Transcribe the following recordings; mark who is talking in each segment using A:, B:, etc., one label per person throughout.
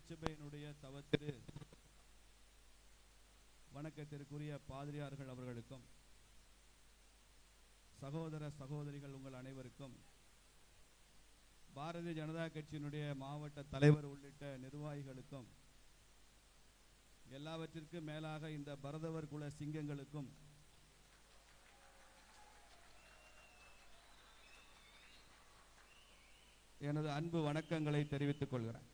A: திருச்சபையினுடைய தவத்திரு வணக்கத்திற்குரிய பாதிரியார்கள் அவர்களுக்கும் சகோதர சகோதரிகள் உங்கள் அனைவருக்கும் பாரதிய ஜனதா கட்சியினுடைய மாவட்ட தலைவர் உள்ளிட்ட நிர்வாகிகளுக்கும் எல்லாவற்றிற்கும் மேலாக இந்த பரதவர் குல சிங்கங்களுக்கும் எனது அன்பு வணக்கங்களை தெரிவித்துக் கொள்கிறேன்.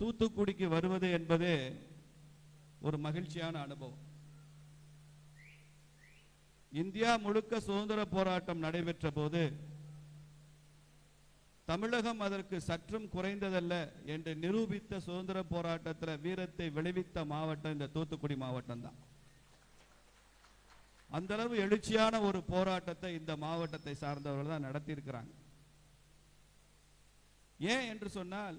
A: தூத்துக்குடிக்கு வருவது என்பது ஒரு மகிழ்ச்சியான அனுபவம். இந்தியா முழுக்க சுதந்திர போராட்டம் நடைபெற்ற போது தமிழகம் அதற்கு சற்றும் குறைந்ததல்ல என்று நிரூபித்த சுதந்திர போராட்டத்தில் வீரத்தை விளைவித்த மாவட்டம் இந்த தூத்துக்குடி மாவட்டம் தான் அந்த அளவு எழுச்சியான ஒரு போராட்டத்தை இந்த மாவட்டத்தை சார்ந்தவர்கள் தான் நடத்தியிருக்கிறாங்க. ஏன் என்று சொன்னால்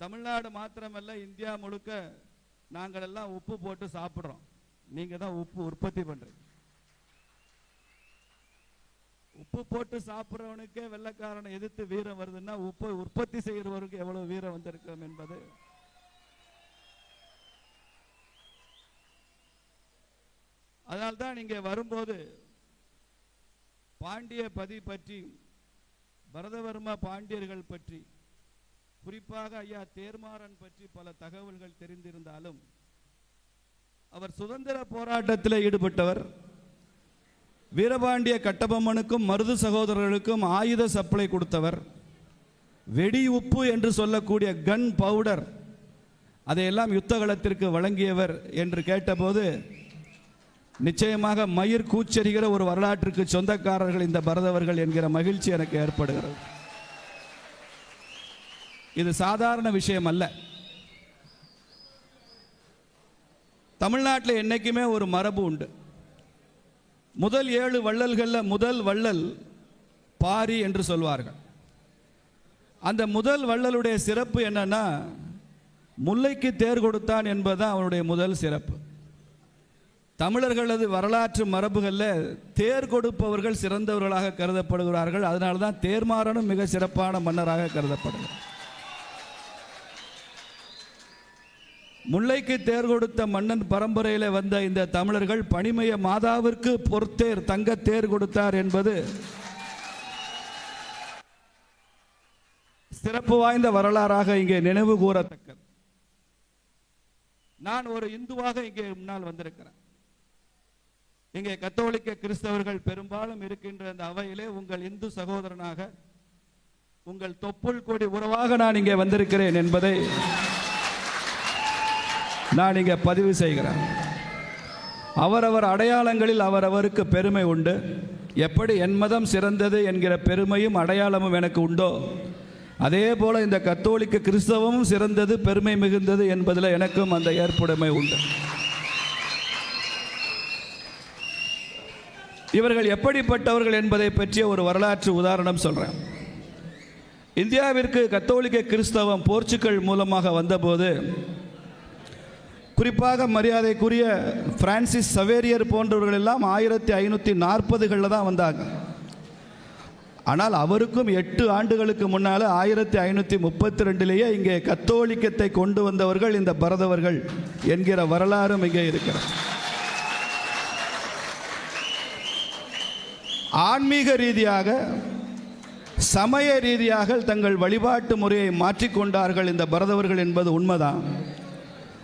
A: தமிழ்நாடு மாத்திரமல்ல இந்தியா முழுக்க நாங்கள் எல்லாம் உப்பு போட்டு சாப்பிடுறோம். நீங்க தான் உப்பு உற்பத்தி பண்றீங்க. உப்பு போட்டு சாப்பிட்றவனுக்கே வெள்ளக்காரனை எதிர்த்து வீரம் வருதுன்னா உப்பை உற்பத்தி செய்கிறவருக்கு எவ்வளவு வீரம் வந்திருக்கும் என்பது அதனால்தான் நீங்க வரும்போது பாண்டிய பதி பற்றி பரதவர்ம பாண்டியர்கள் பற்றி குறிப்பாக ஐயா தேர்மாறன் பற்றி பல தகவல்கள் தெரிந்திருந்தாலும் அவர் சுதந்திர போராட்டத்தில் ஈடுபட்டவர். வீரபாண்டிய கட்டபொம்மனுக்கும் மருது சகோதரர்களுக்கும் ஆயுத சப்ளை கொடுத்தவர். வெடி உப்பு என்று சொல்லக்கூடிய கன் பவுடர் அதையெல்லாம் யுத்தகலத்திற்கு வழங்கியவர் என்று கேட்டபோது நிச்சயமாக மயிர் கூச்சரிகிற ஒரு வரலாற்றுக்கு சொந்தக்காரர்கள் இந்த பரதவர்கள் என்கிற மகிழ்ச்சி எனக்கு ஏற்படுகிறது. இது சாதாரண விஷயம் அல்ல. தமிழ்நாட்டில் என்றைக்குமே ஒரு மரபு உண்டு. முதல் ஏழு வள்ளல்களில் முதல் வள்ளல் பாரி என்று சொல்வார்கள். அந்த முதல் வள்ளலுடைய சிறப்பு என்னன்னா முல்லைக்கு தேர் கொடுத்தான் என்பதுதான் அவனுடைய முதல் சிறப்பு. தமிழர்களது வரலாற்று மரபுகளில் தேர் கொடுப்பவர்கள் சிறந்தவர்களாக கருதப்படுகிறார்கள். அதனால தான் தேர்மாறனும் மிக சிறப்பான மன்னராக கருதப்படுகிறார். முல்லைக்கு தேர் கொடுத்த மன்னன் பரம்பரையில் வந்த இந்த தமிழர்கள் பனிமய மாதாவிற்கு பொறுத்தேர் தங்க தேர் கொடுத்தார் என்பது சிறப்பு வாய்ந்த வரலாறாக இங்கே நினைவு கூறத்தக்கது. நான் ஒரு இந்துவாக இங்கே முன்னால் வந்திருக்கிறேன். இங்கே கத்தோலிக்க கிறிஸ்தவர்கள் பெரும்பாலும் இருக்கின்ற அந்த அவையிலே உங்கள் இந்து சகோதரனாக உங்கள் தொப்புள் கொடி உறவாக நான் இங்கே வந்திருக்கிறேன் என்பதை நான் இங்கே பதிவு செய்கிறேன். அவரவர் அடையாளங்களில் அவரவருக்கு பெருமை உண்டு. எப்படி என் மதம் சிறந்தது என்கிற பெருமையும் அடையாளமும் எனக்கு உண்டோ? அதே போல் இந்த கத்தோலிக்க கிறிஸ்தவமும் சிறந்தது பெருமை மிகுந்தது என்பதில் எனக்கும் அந்த ஏற்புடைமை உண்டு. இவர்கள் எப்படிப்பட்டவர்கள் என்பதை பற்றிய ஒரு வரலாற்று உதாரணம் சொல்கிறேன் இந்தியாவிற்கு கத்தோலிக்க கிறிஸ்தவம் போர்ச்சுகல் மூலமாக வந்தபோது குறிப்பாக மரியாதைக்குரிய பிரான்சிஸ் சவேரியர் போன்றவர்கள் எல்லாம் ஆயிரத்தி ஐநூற்றி நாற்பதுகளில் தான் வந்தாங்க. ஆனால் அவருக்கும் எட்டு ஆண்டுகளுக்கு முன்னால் ஆயிரத்தி ஐநூற்றி முப்பத்தி ரெண்டுலேயே இங்கே கத்தோலிக்கத்தை கொண்டு வந்தவர்கள் இந்த பரதவர்கள் என்கிற வரலாறும் இங்கே இருக்கிறது. ஆன்மீக ரீதியாக சமய ரீதியாக தங்கள் வழிபாட்டு முறையை மாற்றிக்கொண்டார்கள் இந்த பரதவர்கள் என்பது உண்மைதான்.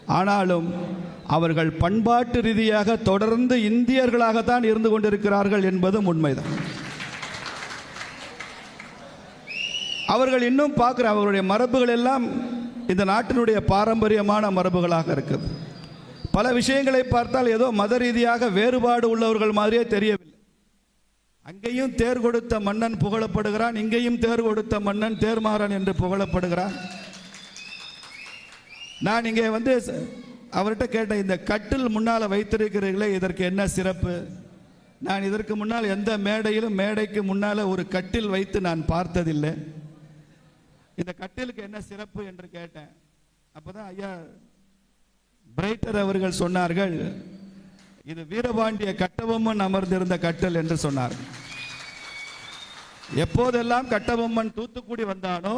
A: ஆனாலும் அவர்கள் பண்பாட்டு ரீதியாக தொடர்ந்து இந்தியர்களாகத்தான் இருந்து கொண்டிருக்கிறார்கள் என்பதும் உண்மைதான். அவர்கள் இன்னும் பார்க்குற அவருடைய மரபுகள் எல்லாம் இந்த நாட்டினுடைய பாரம்பரியமான மரபுகளாக இருக்குது. பல விஷயங்களை பார்த்தால் ஏதோ மத ரீதியாக வேறுபாடு உள்ளவர்கள் மாதிரியே தெரியவில்லை. அங்கேயும் தேர் கொடுத்த மன்னன் புகழப்படுகிறான் இங்கேயும் தேர் கொடுத்த மன்னன் தேர்மாறன் என்று புகழப்படுகிறான். நான் இங்கே வந்து அவர்கிட்ட கேட்டேன் இந்த கட்டில் முன்னால் வைத்திருக்கிறீர்களே இதற்கு என்ன சிறப்பு? நான் இதற்கு முன்னால் எந்த மேடையிலும் மேடைக்கு முன்னால் ஒரு கட்டில் வைத்து நான் பார்த்ததில்லை. இந்த கட்டிலுக்கு என்ன சிறப்பு என்று கேட்டேன். அப்போதான் ஐயா பிரைட்டர் அவர்கள் சொன்னார்கள் இது வீரபாண்டிய கட்டபொம்மன் அமர்ந்திருந்த கட்டல் என்று சொன்னார்கள். எப்போதெல்லாம் கட்டபொம்மன் தூத்துக்குடி வந்தானோ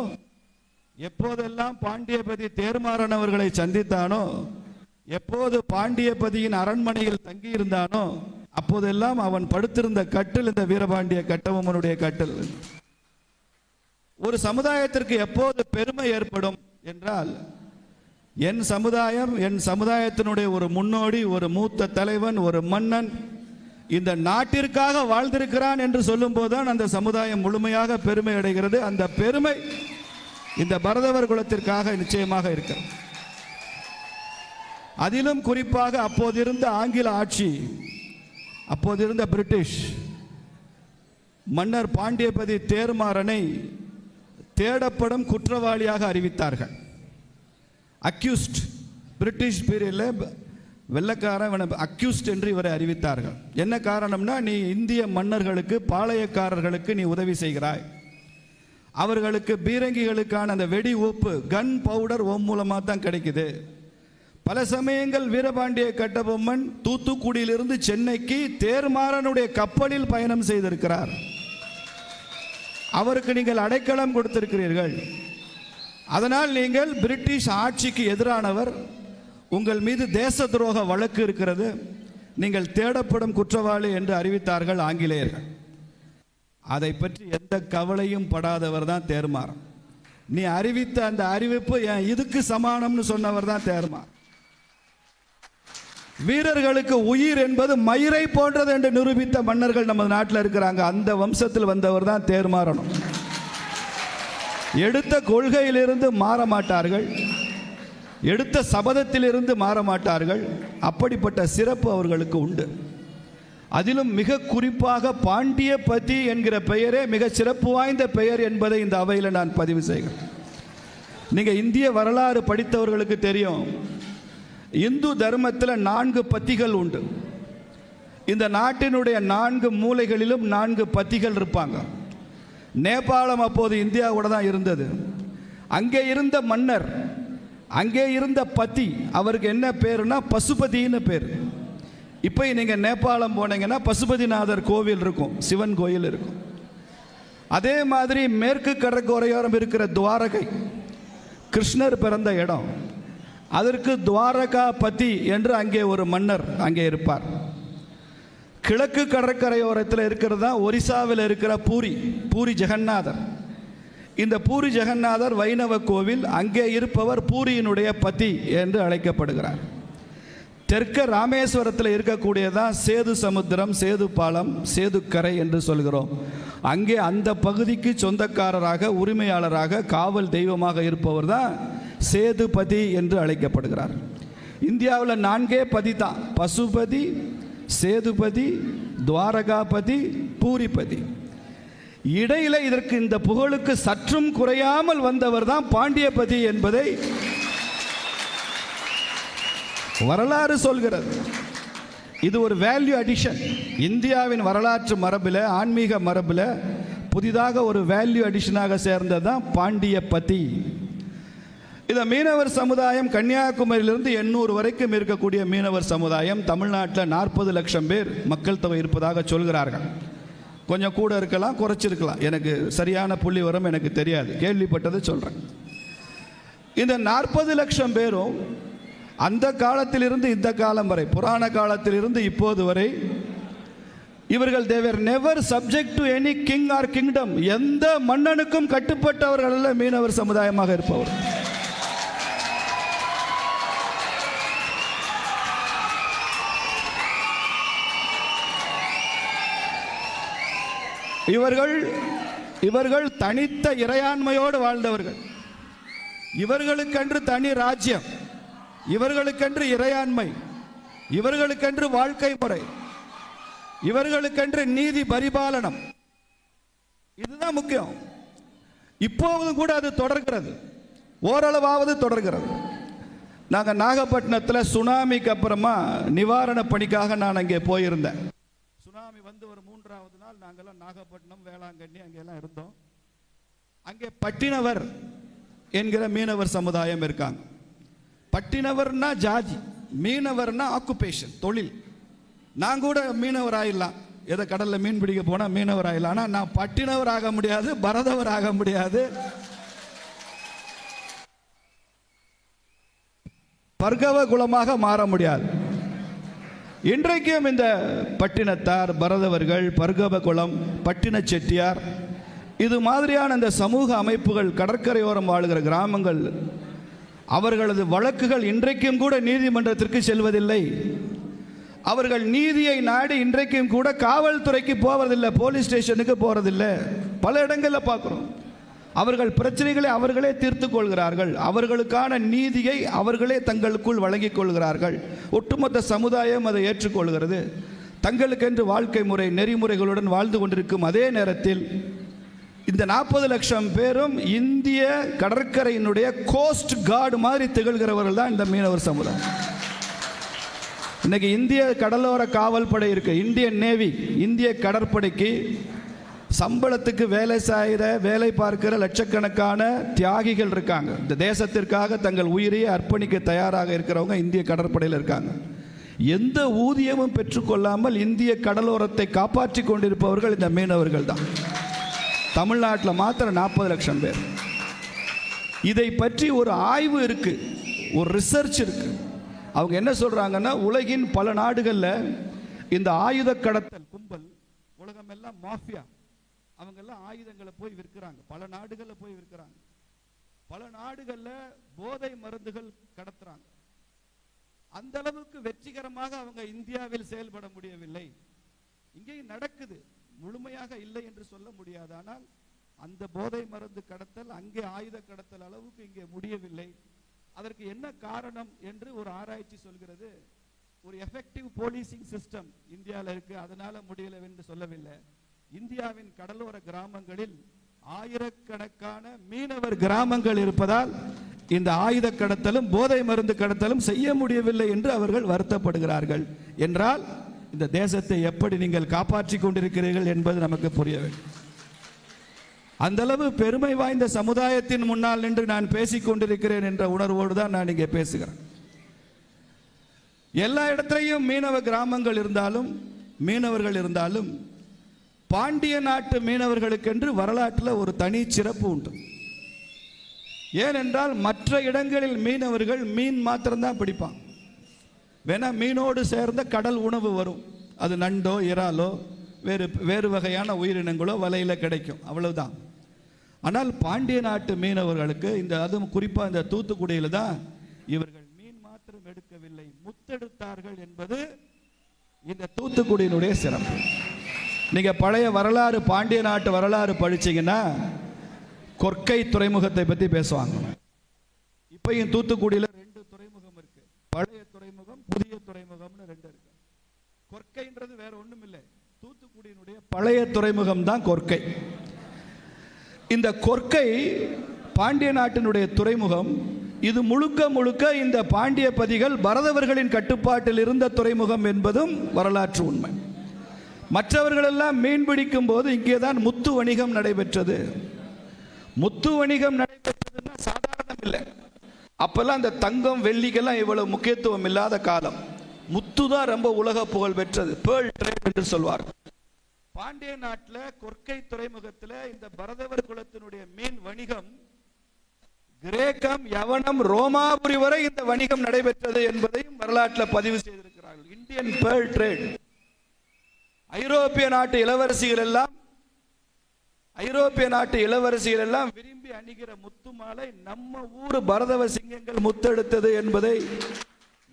A: எப்போதெல்லாம் பாண்டியபதி தேர்மாறனவர்களை சந்தித்தானோ எப்போது பாண்டியபதியின் அரண்மனையில் தங்கியிருந்தானோ அப்போதெல்லாம் அவன் படுத்திருந்த கட்டில் இந்த வீரபாண்டிய கட்டபொம்மனுடைய கட்டில். ஒரு சமுதாயத்திற்கு எப்போது பெருமை ஏற்படும் என்றால் என் சமுதாயம் என் சமுதாயத்தினுடைய ஒரு முன்னோடி ஒரு மூத்த தலைவன் ஒரு மன்னன் இந்த நாட்டிற்காக வாழ்ந்திருக்கிறான் என்று சொல்லும் போதுதான் அந்த சமுதாயம் முழுமையாக பெருமை அடைகிறது. அந்த பெருமை இந்த பரதவர் குலத்திற்காக நிச்சயமாக இருக்கிறது அதிலும் குறிப்பாக அப்போதிருந்த ஆங்கில ஆட்சி அப்போதிருந்த பிரிட்டிஷ் மன்னர் பாண்டியபதி தேர்மாறனை தேடப்படும் குற்றவாளியாக அறிவித்தார்கள். அக்யூஸ்ட் பிரிட்டிஷ் பீரியடில் வெள்ளக்காரன் அக்யூஸ்ட் என்று இவரை அறிவித்தார்கள். என்ன காரணம்னா நீ இந்திய மன்னர்களுக்கு பாளையக்காரர்களுக்கு நீ உதவி செய்கிறாய். அவர்களுக்கு பீரங்கிகளுக்கான அந்த வெடி உப்பு கன் பவுடர் ஓம் மூலமாக தான் கிடைக்குது. பல சமயங்கள் வீரபாண்டிய கட்டபொம்மன் தூத்துக்குடியிலிருந்து சென்னைக்கு தேர்மாறனுடைய கப்பலில் பயணம் செய்திருக்கிறார். அவருக்கு நீங்கள் அடைக்கலம் கொடுத்திருக்கிறீர்கள். அதனால் நீங்கள் பிரிட்டிஷ் ஆட்சிக்கு எதிரானவர். உங்கள் மீது தேச துரோக வழக்கு இருக்கிறது. நீங்கள் தேடப்படும் குற்றவாளி என்று அறிவித்தார்கள் ஆங்கிலேயர்கள். அதை பற்றி எந்த கவலையும் படாதவர் தான் தேர்மார். நீ அறிவித்த அந்த அறிவிப்பு என் இதுக்கு சமானம்னு சொன்னவர் தான் தேர்மார். வீரர்களுக்கு உயிர் என்பது மயிரை போன்றது என்று நிரூபித்த மன்னர்கள் நம்ம நாட்டில் இருக்கிறாங்க. அந்த வம்சத்தில் வந்தவர் தான் தேர்மாறணும் எடுத்த கொள்கையிலிருந்து மாற மாட்டார்கள். எடுத்த சபதத்திலிருந்து மாற மாட்டார்கள். அப்படிப்பட்ட சிறப்பு அவர்களுக்கு உண்டு. அதிலும் மிக குறிப்பாக பாண்டியபதி என்கிற பெயரே மிக சிறப்பு வாய்ந்த பெயர் என்பதை இந்த அவையில் நான் பதிவு செய்கிறேன். நீங்கள் இந்திய வரலாறு படித்தவர்களுக்கு தெரியும். இந்து தர்மத்தில் நான்கு பத்திகள் உண்டு. இந்த நாட்டினுடைய நான்கு மூலைகளிலும் நான்கு பத்திகள் இருப்பாங்க. நேபாளம் அப்போது இந்தியாவோட தான் இருந்தது. அங்கே இருந்த மன்னர் அங்கே இருந்த பத்தி அவருக்கு என்ன பேருனா பசுபதின்னு பேர். இப்போ நீங்கள் நேபாளம் போனீங்கன்னா பசுபதிநாதர் கோவில் இருக்கும் சிவன் கோயில் இருக்கும். அதே மாதிரி மேற்கு கடற்கரையோரம் இருக்கிற துவாரகை கிருஷ்ணர் பிறந்த இடம். அதற்கு துவாரகா பதி என்று அங்கே ஒரு மன்னர் அங்கே இருப்பார். கிழக்கு கடற்கரையோரத்தில் இருக்கிறது தான் ஒரிசாவில் இருக்கிற பூரி பூரி ஜெகநாதர். இந்த பூரி ஜெகநாதர் வைணவ கோவில் அங்கே இருப்பவர் பூரியினுடைய பதி என்று அழைக்கப்படுகிறார். தெற்க ராமேஸ்வரத்தில் இருக்கக்கூடியதான் சேது சமுத்திரம் சேது பாலம் சேதுக்கரை என்று சொல்கிறோம். அங்கே அந்த பகுதிக்கு சொந்தக்காரராக உரிமையாளராக காவல் தெய்வமாக இருப்பவர் தான் சேதுபதி என்று அழைக்கப்படுகிறார். இந்தியாவில் நான்கே பதி தான். பசுபதி சேதுபதி துவாரகாபதி பூரிபதி. இடையில இதற்கு இந்த புகழுக்கு சற்றும் குறையாமல் வந்தவர் தான் பாண்டியபதி என்பதை வரலாறு சொல்கிறது. இது ஒரு வேல்யூ அடிஷன் இந்தியாவின் வரலாற்று மரபில் ஆன்மீக மரபில் புதிதாக ஒரு வேல்யூ அடிஷனாக சேர்ந்தது தான் பாண்டியபதி இந்த மீனவர் சமுதாயம் கன்னியாகுமரியிலிருந்து எண்ணூறு வரைக்கும் இருக்கக்கூடிய மீனவர் சமுதாயம் தமிழ்நாட்டில் நாற்பது லட்சம் பேர் மக்கள் தொகை இருப்பதாக சொல்கிறார்கள். கொஞ்சம் கூட இருக்கலாம் குறைச்சிருக்கலாம். எனக்கு சரியான புள்ளி வரம் எனக்கு தெரியாது. கேள்விப்பட்டதை சொல்கிறேன் இந்த நாற்பது லட்சம் பேரும் அந்த காலத்திலிருந்து இந்த காலம் வரை புராண காலத்திலிருந்து இப்போது வரை இவர்கள் Thevar never subject to any king or kingdom எந்த மன்னனுக்கும் கட்டுப்பட்டவர்கள் அல்ல மீனவர் சமுதாயமாக இருப்பவர். இவர்கள் இவர்கள் தனித்த இறையாண்மையோடு வாழ்ந்தவர்கள். இவர்களுக்கென்று தனி ராஜ்யம். இவர்களுக்கென்று இறையாண்மை இவர்களுக்கென்று வாழ்க்கை முறை இவர்களுக்கென்று நீதி பரிபாலனம். இதுதான் முக்கியம். இப்போதும் கூட அது தொடர்கிறது. ஓரளவாவது தொடர்கிறது. நாங்கள் நாகப்பட்டினத்தில் சுனாமிக்கு அப்புறமா நிவாரண பணிக்காக நான் அங்கே போயிருந்தேன். சுனாமி வந்து ஒரு மூன்றாவது நாள் நாங்கள்லாம் நாகப்பட்டினம் வேளாங்கண்ணி அங்கெல்லாம் இருந்தோம். அங்கே பட்டினவர் என்கிற மீனவர் சமுதாயம் இருக்காங்க. பட்டினவர்னா ஜாதி மீனவர்னா ஆக்குபேஷன் தொழில். நான் கூட மீனவராயிடலாம். எதை கடலில் மீன் பிடிக்க போனால் மீனவர் ஆனால் நான் பட்டினவர் ஆக முடியாது பரதவர் ஆக முடியாது. பர்கவ குலமாக மாற முடியாது. இன்றைக்கும் இந்த பட்டினத்தார் பரதவர்கள் பர்கவ குலம் பட்டின செட்டியார் இது மாதிரியான இந்த சமூக அமைப்புகள் கடற்கரையோரம் வாழ்கிற கிராமங்கள் அவர்களது வழக்குகள் இன்றைக்கும் கூட நீதிமன்றத்திற்கு செல்வதில்லை. அவர்கள் நீதியை நாடி இன்றைக்கும் கூட காவல்துறைக்கு போவதில்லை போலீஸ் ஸ்டேஷனுக்கு போறதில்லை. பல இடங்களில் பார்க்குறோம் அவர்கள் பிரச்சனைகளை அவர்களே தீர்த்து கொள்கிறார்கள். அவர்களுக்கான நீதியை அவர்களே தங்களுக்குள் வழங்கிக் கொள்கிறார்கள். ஒட்டுமொத்த சமுதாயம் அதை ஏற்றுக்கொள்கிறது. தங்களுக்கென்று வாழ்க்கை முறை நெறிமுறைகளுடன் வாழ்ந்து கொண்டிருக்கும் அதே நேரத்தில் இந்த நாற்பது லட்சம் பேரும் இந்திய கடற்கரையினுடைய கோஸ்ட் கார்டு மாதிரி திகழ்கிறவர்கள் தான் இந்த மீனவர் சமுதாயம். இன்னைக்கு இந்திய கடலோர காவல் படை இருக்கு இந்தியன் நேவி இந்திய கடற்படைக்கு சம்பளத்துக்கு வேலை செய்கிற வேலை பார்க்கிற லட்சக்கணக்கான தியாகிகள் இருக்காங்க. இந்த தேசத்திற்காக தங்கள் உயிரையே அர்ப்பணிக்க தயாராக இருக்கிறவங்க இந்திய கடற்படையில் இருக்காங்க. எந்த ஊதியமும் பெற்றுக்கொள்ளாமல் இந்திய கடலோரத்தை காப்பாற்றி கொண்டிருப்பவர்கள் இந்த மீனவர்கள் தான். தமிழ்நாட்டில் மாத்திரம் நாற்பது லட்சம் பேர். இதை பற்றி ஒரு ஆய்வு இருக்குது ஒரு ரிசர்ச் இருக்குது அவங்க என்ன சொல்கிறாங்கன்னா உலகின் பல நாடுகளில் இந்த ஆயுத கடத்தல் கும்பல் உலகமெல்லாம் மாஃபியா. அவங்கெல்லாம் ஆயுதங்களை போய் விற்கிறாங்க. பல நாடுகளில் போய் விற்கிறாங்க. பல நாடுகளில் போதை மருந்துகள் கடத்துறாங்க. அந்த அளவுக்கு வெற்றிகரமாக அவங்க இந்தியாவில் செயல்பட முடியவில்லை. இங்கேயும் நடக்குது. முழுமையாக இல்லை என்று சொல்ல முடியாது. ஆனால் அந்த போதை மருந்து கடத்தல் அங்கே ஆயுத கடத்தல் அளவுக்கு இங்கே முடியவில்லை. அதற்கு என்ன காரணம் என்று ஒரு ஆராய்ச்சி சொல்கிறது. ஒரு எஃபெக்டிவ் போலீசிங் சிஸ்டம் இந்தியாவில் இருக்கு. அதனால முடியல என்று சொல்லவில்லை. இந்தியாவின் கடலோர கிராமங்களில் ஆயிரக்கணக்கான மீனவர் கிராமங்கள் இருப்பதால் இந்த ஆயுத கடத்தலும் போதை மருந்து கடத்தலும் செய்ய முடியவில்லை என்று அவர்கள் வருத்தப்படுகிறார்கள். என்றால் இந்த தேசத்தை எப்படி நீங்கள் காப்பாற்றி கொண்டிருக்கிறீர்கள் என்பது நமக்கு புரிய வேண்டும். அந்த அளவு பெருமை வாய்ந்த சமுதாயத்தின் முன்னால் நின்று நான் பேசிக் கொண்டிருக்கிறேன் என்ற உணர்வோடு தான் நான் இங்கே பேசுகிறேன். எல்லா இடத்துலையும் மீனவ கிராமங்கள் இருந்தாலும் மீனவர்கள் இருந்தாலும் பாண்டிய நாட்டு மீனவர்களுக்கென்று வரலாற்றில் ஒரு தனி சிறப்பு உண்டு. ஏனென்றால் மற்ற இடங்களில் மீனவர்கள் மீன் மாத்திரம்தான் பிடிப்பாங்க. வேணா மீனோடு சேர்ந்த கடல் உணவு வரும். அது நண்டோ இறாலோ வேறு வேறு வகையான உயிரினங்களோ வலையில் கிடைக்கும். அவ்வளவுதான். ஆனால் பாண்டிய நாட்டு மீனவர்களுக்கு இந்த அதுவும் குறிப்பாக இந்த தூத்துக்குடியில் தான் இவர்கள் மீன் மாத்திரம் எடுக்கவில்லை. முத்தெடுத்தார்கள் என்பது இந்த தூத்துக்குடியினுடைய சிறப்பு. நீங்க பழைய வரலாறு பாண்டிய நாட்டு வரலாறு படிச்சீங்கன்னா கொற்கை துறைமுகத்தை பத்தி பேசுவாங்க. இப்பையும் தூத்துக்குடியில் ரெண்டு துறைமுகம் இருக்கு. பழைய துறைமுகம் புதிய துறைமுகம்னு ரெண்டு இருக்கு. கொர்க்கைன்றது வேற ஒண்ணும் இல்லை. தூத்துக்குடியினுடைய பழைய துறைமுகம் தான் கொர்க்கை இந்த கொர்க்கை பாண்டிய நாட்டினுடைய துறைமுகம். இது முழுக்க முழுக்க இந்த பாண்டிய பதிகள் பரதவர்களின் கட்டுப்பாட்டில் இருந்த துறைமுகம் என்பதும் வரலாற்று உண்மை. மற்றவர்களெல்லாம் மீன் பிடிக்கும் போது இங்கே தான் முத்து வணிகம் நடைபெற்றது. முத்து வணிகம் நடைபெற்றதுன்னா சாதாரணம் இல்லை. அப்பெல்லாம் அந்த தங்கம் வெள்ளிக்கெல்லாம் இவ்வளவு முக்கியத்துவம் இல்லாத காலம். முத்து தான் ரொம்ப உலக புகழ் பெற்றது. பேர்ல் ட்ரேட் என்று சொல்வார். பாண்டிய நாட்டில் கொற்கை துறைமுகத்தில் இந்த பரதவர் குலத்தினுடைய மீன் வணிகம் கிரேக்கம் யவனம் ரோமாபுரி வரை இந்த வணிகம் நடைபெற்றது என்பதையும் வரலாற்றில் பதிவு செய்திருக்கிறார்கள். Indian pearl trade. ஐரோப்பிய நாட்டு இளவரசிகள் எல்லாம் ஐரோப்பிய நாட்டு இளவரசிகள் எல்லாம் விரும்பி அணிகிற முத்து மாலை நம்ம ஊர் பரதவ சிங்கங்கள் முத்தெடுத்தது என்பதை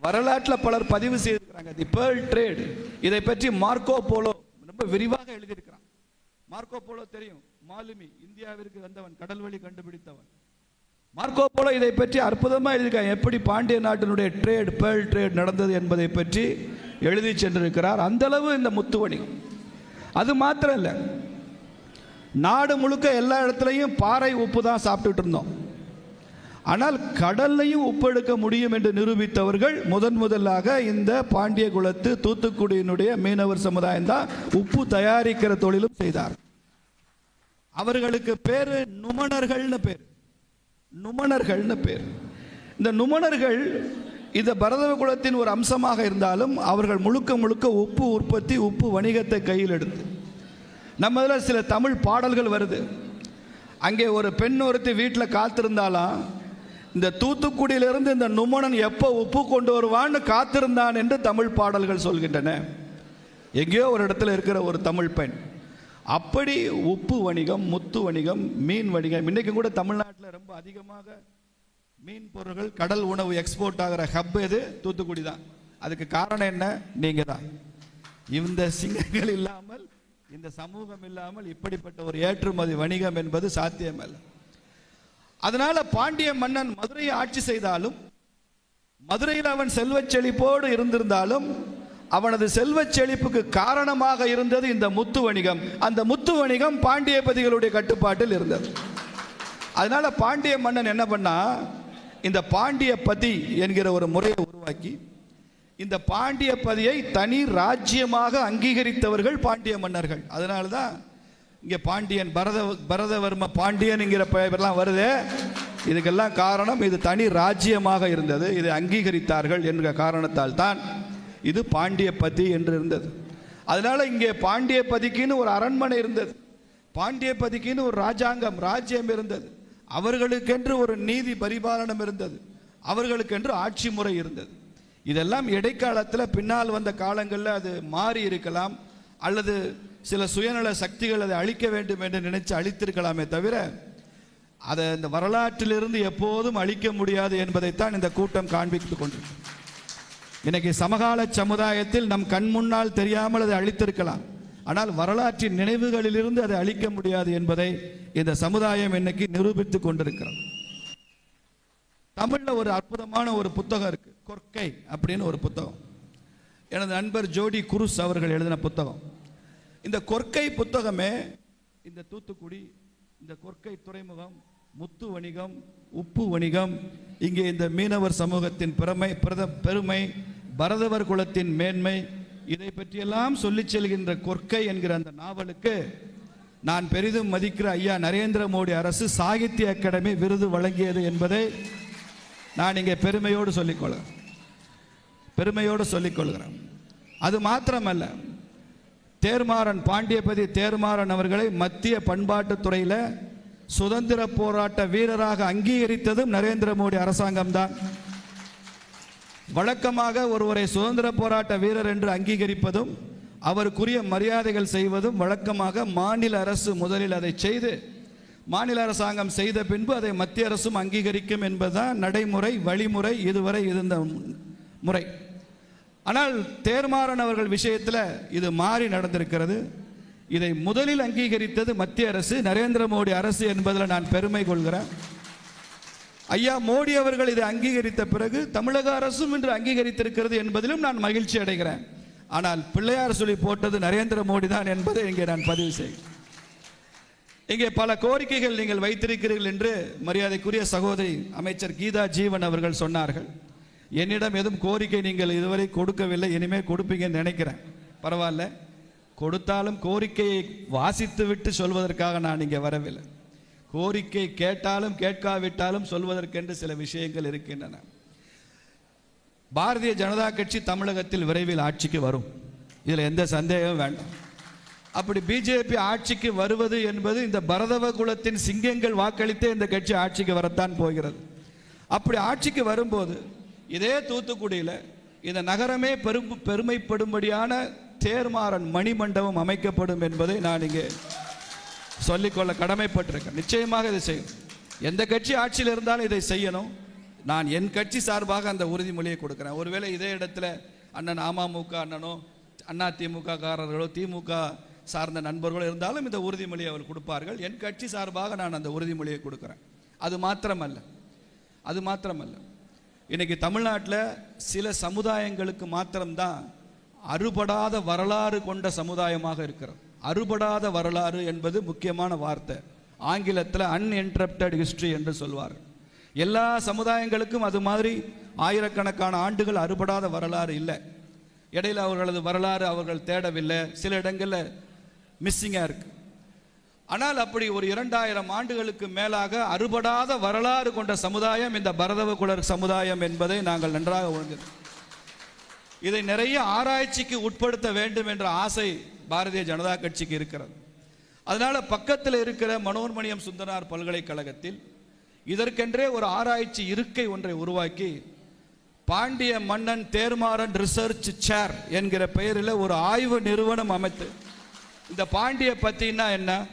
A: வரலாற்றில் பலர் பதிவு செய்திருக்கிறாங்க. தி பேர்ல் ட்ரேட் இதை பற்றி மார்க்கோ போலோ ரொம்ப விரிவாக எழுதியிருக்கிறான். மார்க்கோ போலோ தெரியும். மாலுமி இந்தியாவிற்கு வந்தவன் கடல் வழி கண்டுபிடித்தவன். மார்க்கோ போலோ இதை பற்றி அற்புதமாக எழுதியிருக்காங்க எப்படி பாண்டிய நாட்டினுடைய ட்ரேட் பேர்ல் ட்ரேட் நடந்தது என்பதை பற்றி எழுதி சென்றிருக்கிறார். அந்தளவு இந்த முத்து வணிகம். அது மாத்திரம் இல்லை. நாடு முழுக்க எல்லா இடத்துலையும் பாறை உப்பு தான் சாப்பிட்டுட்டு இருந்தோம். ஆனால் கடல்லையும் உப்பு எடுக்க முடியும் என்று நிரூபித்தவர்கள் முதன் முதலாக இந்த பாண்டிய குலத்து தூத்துக்குடியினுடைய மீனவர் சமுதாயம் தான் உப்பு தயாரிக்கிற தொழிலும் செய்தார். அவர்களுக்கு பேர் நுமணர்கள்னு பேர். நுமணர்கள்னு பேர். இந்த நுமணர்கள் இந்த பரதவ குலத்தின் ஒரு அம்சமாக இருந்தாலும் அவர்கள் முழுக்க முழுக்க உப்பு உற்பத்தி உப்பு வணிகத்தை கையில் எடுத்து நம்ம இதில் சில தமிழ் பாடல்கள் வருது. அங்கே ஒரு பெண் ஒருத்தி வீட்டில் காத்திருந்தாலாம் இந்த தூத்துக்குடியிலிருந்து இந்த நுமணன் எப்போ உப்பு கொண்டு வருவான்னு காத்திருந்தான் என்று தமிழ் பாடல்கள் சொல்கின்றன. எங்கேயோ ஒரு இடத்துல இருக்கிற ஒரு தமிழ் பெண். அப்படி உப்பு வணிகம் முத்து வணிகம் மீன் வணிகம் இன்றைக்கும் கூட தமிழ்நாட்டில் ரொம்ப அதிகமாக மீன் பொருட்கள் கடல் உணவு எக்ஸ்போர்ட் ஆகிற ஹப் எது? தூத்துக்குடி தான். அதுக்கு காரணம் என்ன? நீங்கள் தான் இந்த சிங்கங்கள் இல்லாமல் இந்த சமூகம் இல்லாமல் இப்படிப்பட்ட ஒரு ஏற்றுமதி வணிகம் என்பது சாத்தியமல்ல. அதனால பாண்டிய மன்னன் மதுரையை ஆட்சி செய்தாலும் மதுரையில் அவன் செல்வச் செழிப்போடு இருந்திருந்தாலும் அவனது செல்வச் செழிப்புக்கு காரணமாக இருந்தது இந்த முத்து வணிகம். அந்த முத்து வணிகம் பாண்டியபதிகளுடைய கட்டுப்பாட்டில் இருந்தது. அதனால பாண்டிய மன்னன் என்ன பண்ணா இந்த பாண்டிய பதி என்கிற ஒரு முறையை உருவாக்கி இந்த பாண்டிய பதியை தனி ராஜ்யமாக அங்கீகரித்தவர்கள் பாண்டிய மன்னர்கள். அதனால தான் இங்கே பாண்டியன் பரத பரதவர்ம பாண்டியன்ங்கிற பெயர்லாம் வருது. இதுக்கெல்லாம் காரணம் இது தனி ராஜ்யமாக இருந்தது. இதை அங்கீகரித்தார்கள் என்ற காரணத்தால் தான் இது பாண்டிய பதி என்று இருந்தது. அதனால் இங்கே பாண்டிய பதிக்குன்னு ஒரு அரண்மனை இருந்தது. பாண்டிய பதிக்குன்னு ஒரு ராஜாங்கம் ராஜ்யம் இருந்தது. அவர்களுக்கென்று ஒரு நீதி பரிபாலனம் இருந்தது. அவர்களுக்கென்று ஆட்சி முறை இருந்தது. இதெல்லாம் இடைக்காலத்தில் பின்னால் வந்த காலங்களில் அது மாறி இருக்கலாம் அல்லது சில சுயநல சக்திகள் அதை அழிக்க வேண்டும் என்று நினைச்சு அழித்திருக்கலாமே தவிர அதை இந்த வரலாற்றிலிருந்து எப்போதும் அழிக்க முடியாது என்பதைத்தான் இந்த கூட்டம் காண்பித்துக் கொண்டிருக்கு. இன்னைக்கு சமகால சமுதாயத்தில் நம் கண் முன்னால் தெரியாமல் அதை அழித்திருக்கலாம். ஆனால் வரலாற்றின் நினைவுகளிலிருந்து அதை அழிக்க முடியாது என்பதை இந்த சமுதாயம் இன்னைக்கு நிரூபித்துக் கொண்டிருக்கிறது. தமிழில் ஒரு அற்புதமான ஒரு புத்தகம் இருக்கு. கொற்கை அப்படின்னு ஒரு புத்தகம். எனது நண்பர் ஜோடி குருஸ் அவர்கள் எழுதின புத்தகம். இந்த கொற்கை புத்தகமே இந்த தூத்துக்குடி இந்த கொற்கை துறைமுகம் முத்து வணிகம் உப்பு வணிகம் இங்கே இந்த மீனவர் சமூகத்தின் பெருமை பிரத பெருமை பரதவர் குலத்தின் மேன்மை இதை பற்றியெல்லாம் சொல்லி செல்கின்ற கொற்கை என்கிற அந்த நாவலுக்கு நான் பெரிதும் மதிக்கிற ஐயா நரேந்திர மோடி அரசு சாகித்ய அகாடமி விருது வழங்கியது என்பதை நான் இங்கே பெருமையோடு சொல்லிக்கொள்கிறேன் பெருமையோடு சொல்லிக்கொள்கிறேன். அது மாத்திரமல்ல. தேர்மாறன் பாண்டியபதி தேர்மாறன் அவர்களை மத்திய பண்பாட்டுத்துறையில் சுதந்திர போராட்ட வீரராக அங்கீகரித்ததும் நரேந்திர மோடி அரசாங்கம்தான். வழக்கமாக ஒருவரை சுதந்திர போராட்ட வீரர் என்று அங்கீகரிப்பதும் அவருக்குரிய மரியாதைகள் செய்வதும் வழக்கமாக மாநில அரசு முதலில் அதை செய்து மாநில அரசாங்கம் செய்த பின்பு அதை மத்திய அரசும் அங்கீகரிக்கும் என்பதுதான் நடைமுறை வழிமுறை இதுவரை இருந்த முறை. ஆனால் தேர்மாறன் அவர்கள் விஷயத்தில் இது மாறி நடந்திருக்கிறது. இதை முதலில் அங்கீகரித்தது மத்திய அரசு. நரேந்திர மோடி அரசு என்பதில் நான் பெருமை கொள்கிறேன். ஐயா மோடி அவர்கள் இதை அங்கீகரித்த பிறகு தமிழக அரசும் இன்று அங்கீகரித்திருக்கிறது என்பதிலும் நான் மகிழ்ச்சி அடைகிறேன். ஆனால் பிள்ளையார் சொல்லி போட்டது நரேந்திர மோடி தான் என்பதை இங்கே நான் பதிவு செய்கிறேன். இங்கே பல கோரிக்கைகள் நீங்கள் வைத்திருக்கிறீர்கள் என்று மரியாதைக்குரிய சகோதரி அமைச்சர் கீதா ஜீவன் அவர்கள் சொன்னார்கள். என்னிடம் எதுவும் கோரிக்கை நீங்கள் இதுவரை கொடுக்கவில்லை இனிமேல் கொடுப்பீங்கன்னு நினைக்கிறேன். பரவாயில்ல. கொடுத்தாலும் கோரிக்கையை வாசித்து விட்டு சொல்வதற்காக நான் இங்கே வரவில்லை. கோரிக்கை கேட்டாலும் கேட்காவிட்டாலும் சொல்வதற்கென்று சில விஷயங்கள் இருக்கின்றன. பாரதிய ஜனதா கட்சி தமிழகத்தில் விரைவில் ஆட்சிக்கு வரும். இதில் எந்த சந்தேகமும் வேண்டாம். அப்படி பிஜேபி ஆட்சிக்கு வருவது என்பது இந்த பரதவ குலத்தின் சிங்கங்கள் வாக்களித்தே இந்த கட்சி ஆட்சிக்கு வரத்தான் போகிறது. அப்படி ஆட்சிக்கு வரும்போது இதே தூத்துக்குடியில் இந்த நகரமே பெரும் பெருமைப்படும்படியான தேர்மாறன் மணிமண்டபம் அமைக்கப்படும் என்பதை நான் இங்கே சொல்லிக்கொள்ள கடமைப்பட்டிருக்கேன். நிச்சயமாக இதை செய்யும். எந்த கட்சி ஆட்சியில் இருந்தாலும் இதை செய்யணும். நான் என் கட்சி சார்பாக அந்த உறுதிமொழியை கொடுக்குறேன். ஒருவேளை இதே இடத்துல அண்ணன் அமமுக அண்ணனோ அண்ணா திமுக காரர்களோ திமுக சார்ந்த நண்பர்கள் இருந்தாலும் இந்த உறுதிமொழியை அவர் கொடுப்பார்கள். என் கட்சி சார்பாக நான் அந்த உறுதிமொழியை கொடுக்குறேன். அது மாத்திரமல்ல. அது மாத்திரமல்ல. இன்னைக்கு தமிழ்நாட்டில் சில சமுதாயங்களுக்கு மாத்திரம்தான் அறுபடாத வரலாறு கொண்ட சமுதாயமாக இருக்கிறது. அறுபடாத வரலாறு என்பது முக்கியமான வார்த்தை. ஆங்கிலத்தில் அன்இன்ட்ரப்டட் ஹிஸ்ட்ரி என்று சொல்வார் எல்லா சமுதாயங்களுக்கும் அது மாதிரி ஆயிரக்கணக்கான ஆண்டுகள் அறுபடாத வரலாறு இல்லை. இடையில் அவர்களது வரலாறு அவர்கள் தேடவில்லை. சில இடங்களில் மிஸ்ஸிங்காக இருக்கு. ஆனால் அப்படி ஒரு இரண்டாயிரம் ஆண்டுகளுக்கு மேலாக அறுபடாத வரலாறு கொண்ட சமுதாயம் இந்த பரதவ குலர் சமுதாயம் என்பதை நாங்கள் நன்றாக உணர்ந்தோம் இதை நிறைய ஆராய்ச்சிக்கு உட்படுத்த வேண்டும் என்ற ஆசை பாரதிய ஜனதா கட்சிக்கு இருக்கிறது. அதனால் பக்கத்தில் இருக்கிற மனோன்மணியம் சுந்தரார் பல்கலைக்கழகத்தில் இதற்கென்றே ஒரு ஆராய்ச்சி இருக்கை ஒன்றை உருவாக்கி பாண்டிய மன்னன் தேர்மாறன் ரிசர்ச் சேர் என்கிற பெயரில் ஒரு ஆய்வு நிறுவனம் அமைத்து இந்த பாண்டிய பத்தின்னா என்ன?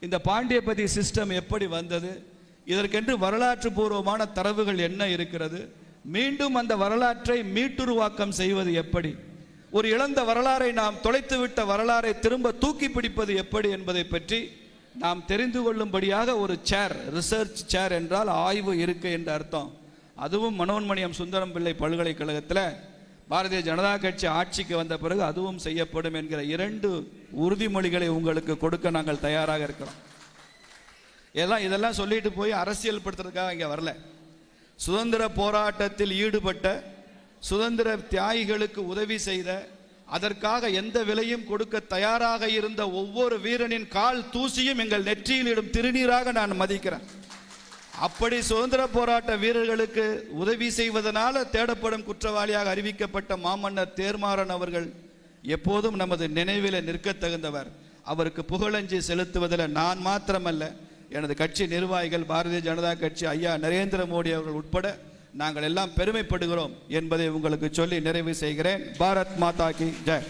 A: இந்த பாண்டிய பத்தி சிஸ்டம் எப்படி வந்தது? இதற்கென்று வரலாற்று பூர்வமான தரவுகள் என்ன இருக்கிறது? மீண்டும் அந்த வரலாற்றை மீட்டுருவாக்கம் செய்வது எப்படி? ஒரு இழந்த வரலாறை நாம் தொலைத்துவிட்ட வரலாறை திரும்ப தூக்கி பிடிப்பது எப்படி என்பதை பற்றி நாம் தெரிந்து கொள்ளும்படியாக ஒரு சேர் ரிசர்ச் சேர் என்றால் ஆய்வு இருக்கு என்று அர்த்தம். அதுவும் மனோன்மணியம் சுந்தரம் பிள்ளை பல்கலைக்கழகத்தில் பாரதிய ஜனதா கட்சி ஆட்சிக்கு வந்த பிறகு அதுவும் செய்யப்படும் என்கிற இரண்டு உறுதிமொழிகளை உங்களுக்கு கொடுக்க நாங்கள் தயாராக இருக்கிறோம். இதெல்லாம் இதெல்லாம் சொல்லிட்டு போய் அரசியல் படுத்துறதுக்காக இங்கே வரல. சுதந்திர போராட்டத்தில் ஈடுபட்ட சுதந்திர தியாகிகளுக்கு உதவி செய்த அதற்காக எந்த விலையும் கொடுக்க தயாராக இருந்த ஒவ்வொரு வீரனின் கால் தூசியும் எங்கள் நெற்றியில் இடும் திருநீராக நான் மதிக்கிறேன். அப்படி சுதந்திர போராட்ட வீரர்களுக்கு உதவி செய்வதனால தேடப்படும் குற்றவாளியாக அறிவிக்கப்பட்ட மாமன்னர் தேர்மாறன் அவர்கள் எப்போதும் நமது நினைவில் நிற்க தகுந்தவர். அவருக்கு புகழஞ்சி செலுத்துவதில் நான் மாத்திரமல்ல எனது கட்சி நிர்வாகிகள் பாரதிய ஜனதா கட்சி ஐயா நரேந்திர மோடி அவர்கள் உட்பட நாங்கள் எல்லாம் பெருமைப்படுகிறோம் என்பதை உங்களுக்கு சொல்லி நிறைவு செய்கிறேன். பாரத் மாதா கி ஜெய்.